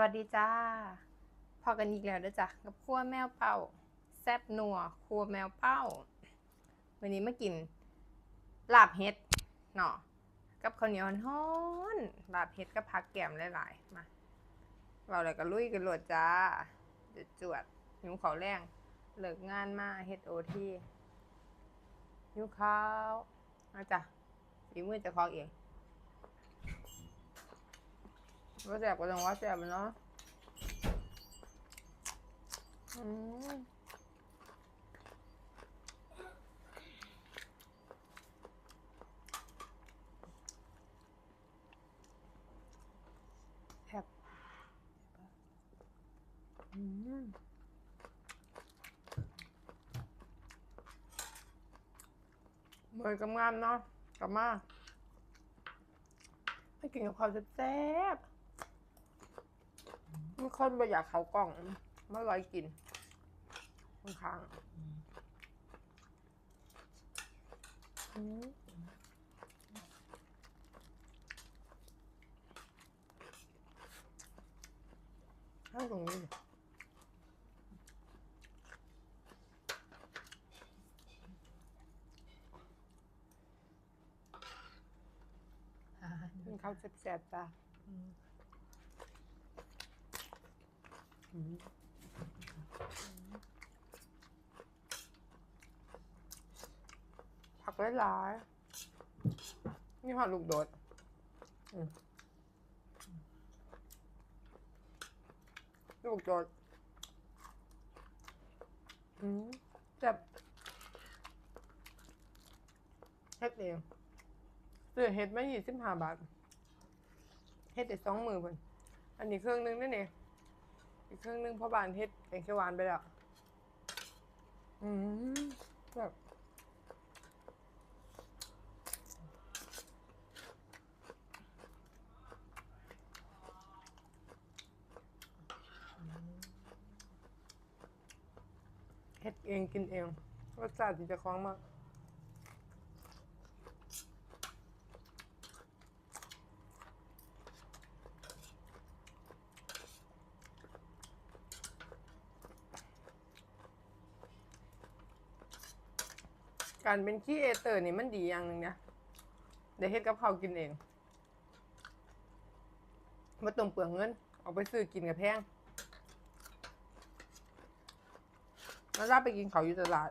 วัสดีจ้า พอกันอีกแล้วด้อจ้ะกับครัวแมวเป้า แซบนัวครัวแมวเป้า วันนี้มากินลาบเห็ดเนาะกับข้าวเหนียวฮ้อนลาบเห็ดกับผักแกมหลายๆมาเราอะไรก็ลุยกันโหลดจ้าเดือดจวดหิวเขาแรงเลิกงานมาเฮ็ดโอทีหิวข้าวมาจ้ะฝีมือจะคลองเอง ว่าแสบก็ต้องว่าแสบมันเนาะอืมแซ่บอืมเมื่อยกำงามเนาะกลับมาให้กินกับข้าวแซ่บ ๆมีคนบ่อยากเขากล่องมาลอยกินข้างๆอืมข้างตรงนี้ดิกินข้าวแซ่บๆจ้ะ ผักหลายๆนี่ผักลูกโดดลูกโดดอืมแซ่บเฮ็ดเองซื้อเฮ็ดมายี่สิบห้าบาท เฮ็ดได้สองมือเพิ่นอันนี้เครื่องนึงนั่นเอง อีกเครื่องนึงพ่อบานเฮ็ดแกงเขียวหวานไปแล้วอืมแบบเฮ็ดเองกินเองรสชาติจะคล้องมาก การเป็นขี้เอเตอร์นี่มันดีอย่างหนึ่งนะได้เฮ็ดกับเขากินเองมาต้มเปลืองเงิน เอาไปซื้อกินกับแพงแล้วรับไปกินเขาอยู่ตลาด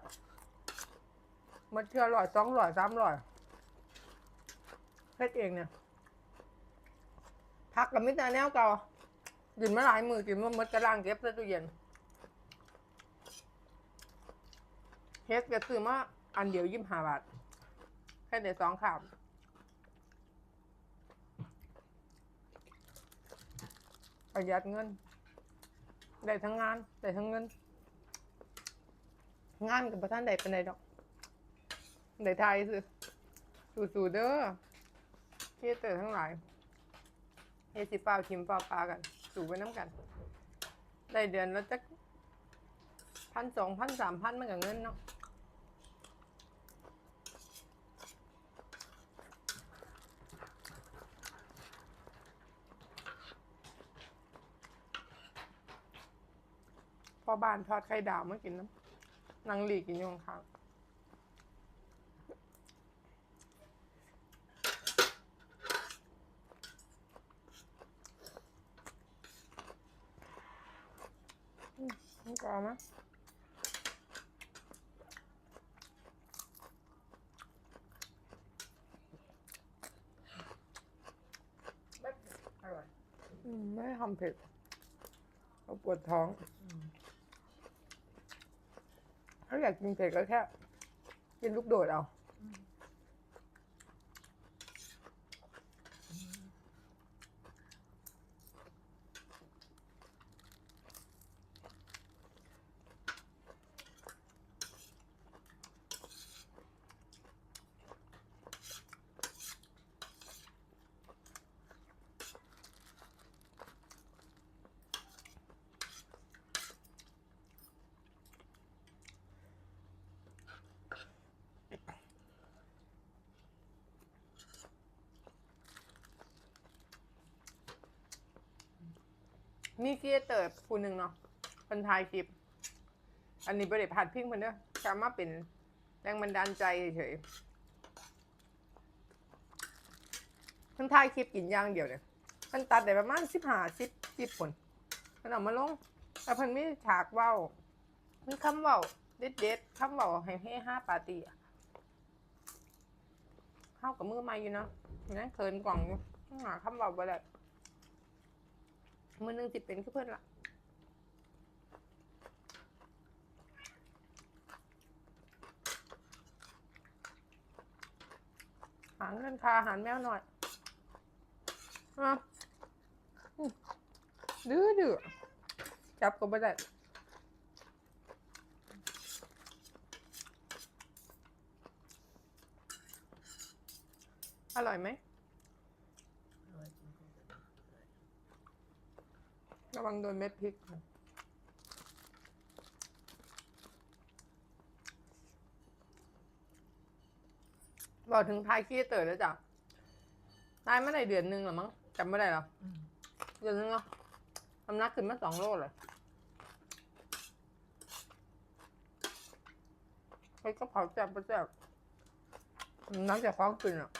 มาเทื่อร่อยสองร่อยสามร่อยเฮ็ดเองเนี่ยพักกับมิตรแนวเก่ากินมาหลายมือกินมาหมดกระลังเก็บใส่ตู้เย็นเฮ็ดก็ซื้อมา อันเดียวยี่สิบห้าบาท แค่เดี๋ยวสองข่าวประหยัดเงิน ได้ทั้งงาน ได้ทั้งเงิน งานกับประท่านใดเป็นใดดอกได้ไทยสิสู่ๆเด้อเฮ็ดเตอร์ทั้งหลายเฮ็ดสิเปล่าทิมเปล่าปลากัน สู่ไปน้ำกัน ได้เดือนแล้วจักพันสองพันสามพันมันกับเงินเนาะ พอบ้านทอดไข่ดาวมากินน้ำนางหลีกินอยข้างอืมนี่ก็เอามาอร่อยอืมไม่ทำเผ็ดเราปวดท้อง ถ้าอยากกินเผ็ดก็แค่กินลูกโดดเอา มีครีเอเตอร์ผู้หนึ่งเนาะคนถ่ายคลิป อันนี้บริพัดพิงเพิ่นเด้อสามารถเป็นแรงบันดาลใจเฉยๆเพิ่นถ่ายคลิปกินย่างเดียวเนี่ยเพิ่นตัดได้ประมาณสิบห้าสิบสิบคนเพิ่นเอามาลงแล้วเพิ่นมีฉากเว้ามีคำเว้าเด็ดๆคำเว้าให้เฮฮาปาร์ตี้เข้ากับมือใหม่อยู่เนาะนั่นเคินกล่องอยู่หาคำเว้าบ่ได้ มือหนึงสิเป็นคือเพิ่อนละหาเงินคาอาหารแมวหน่อยอะดื้อดื้อจับก็ไม่ได้อร่อยไหม ระวังโดนเม็ดพริกนะบอกถึงทายขี้เต๋อแล้วจ้ะตายไม่ได้เดือนหนึ่งหรอมั้งจำไม่ได้หรออืมเดือนนึงเนาะน้ำนักขึ้นมาสองโลเลยเฮ้ยก็เผาแซ่บไปแซ่บน้ำจากความกินอะ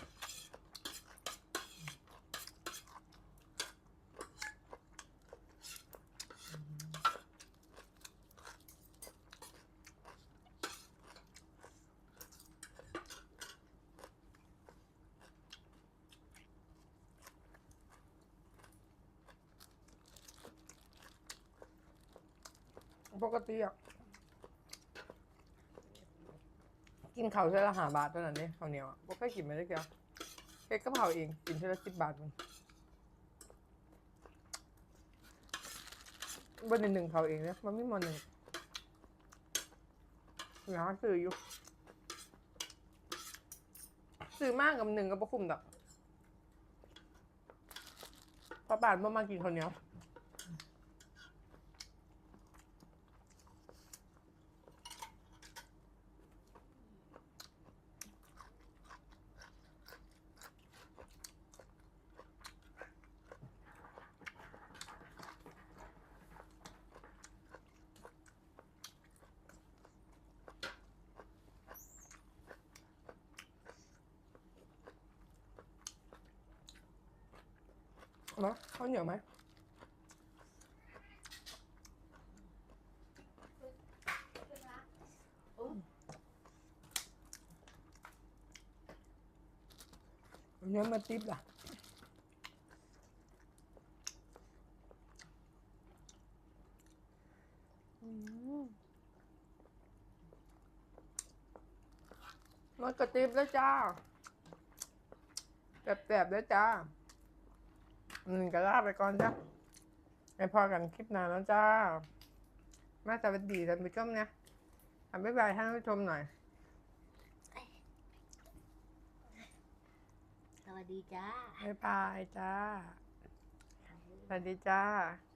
ปกติอะ กินข้าวเท่าละห้าบาทเท่านั้นเนี่ยข้าวเหนียวอะบ่เคยกินมาได้เกี่ยวเค้กก็เผาเอง กินเท่าละสิบบาทมันบนหนึ่งเผาเองเนี่ยมันไม่มอหนึ่งหาซื้ออยู่ซื้อมากกับหนึ่งก็บ่คุ้มดอกพราะบาทบ่มากินข้าวเหนียวมาข้าวเหนีย วไหมเนื้อมาติ๊บล่ะอืมมากระติบแล้วจ้าแบบๆแล้วจ้า อืมก็ลาไปก่อนจ้ะไปพอกันคลิปหน้าแล้วจ้า มาสวัสดีท่านผู้ชมนะอะบ๊ายบายท่านผู้ชมหน่อย สวัสดีจ้า บ๊ายบายจ้า สวัสดีจ้า